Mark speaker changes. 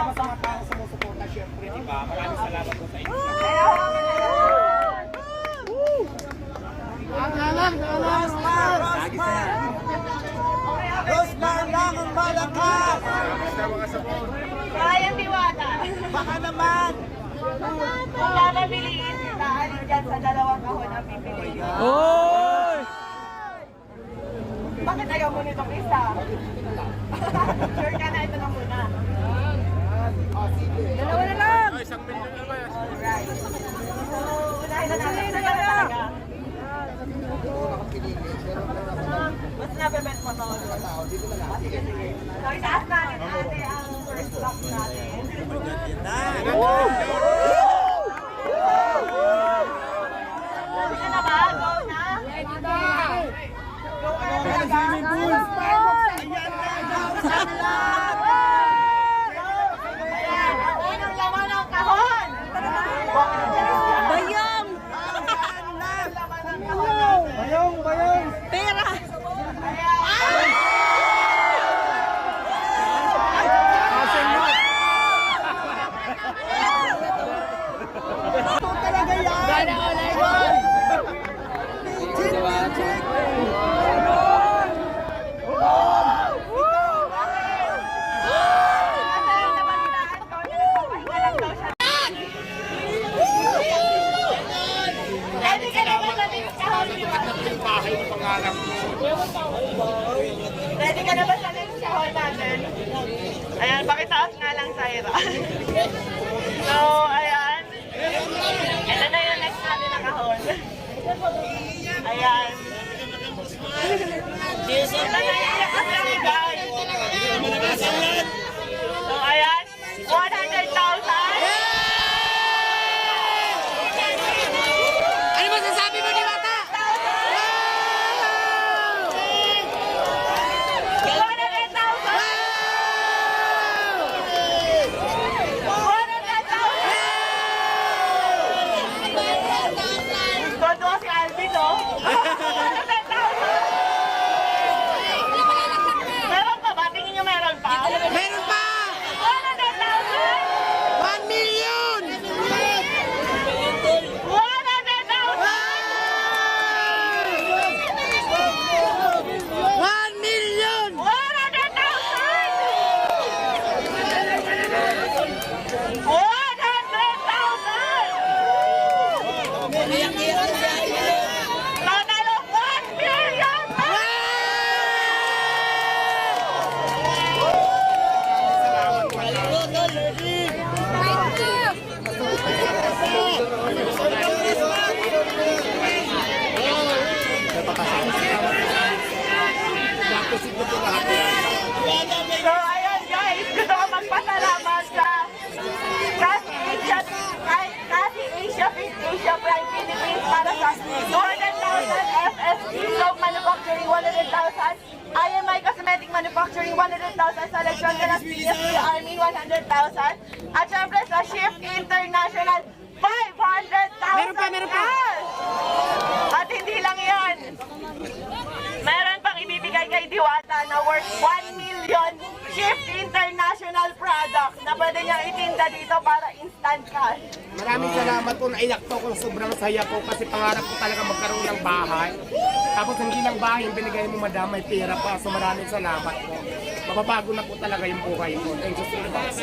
Speaker 1: Salamat sa
Speaker 2: mga tao sumusuporta, syempre, di ba? Maraming salamat po sa inyo.
Speaker 1: Ang halang,
Speaker 3: halang, halang! Lagi sa
Speaker 1: Rosmar lang ang malakas! Ryan Diwata! Baka
Speaker 3: naman!
Speaker 1: Kung lalabiliin sila, alin dyan sa dalawang kahon ang pipi. I-bet mo to. Sige, sige. So, itaas natin ate ang first block natin. Ready ka na ba? Go na? Go na talaga? Ayan, ang unang laman ng kahon. Bayong! Bayong, bayong.
Speaker 3: Pera!
Speaker 1: Ready ka na ba sa next kahon? Ready ka na ba sa next kahon natin? Ayan, pakitaas nga lang ira. so, ayan. Ito na yung next natin na kahon. Ayan. Ito na yung kasi guys. So, 何? Manufacturing 100,000 IMI Cosmetic Manufacturing 100,000 sa Ganas PSP Army 100,000 at syempre sa Shift International 500,000 Meron pa, meron pa. At hindi lang yan. Meron pang ibibigay kay Diwata na worth 1 million Shift International product na pwede niyang itinda dito para instant cash.
Speaker 2: Maraming salamat po. Naiyak po ako. Sobrang saya po kasi pangarap ko talaga magkaroon ng bahay. Tapos hindi lang bahay binigay mo madam, may pera pa. So maraming salamat po. Mapapago na po talaga yung buhay ko. Thank you so much.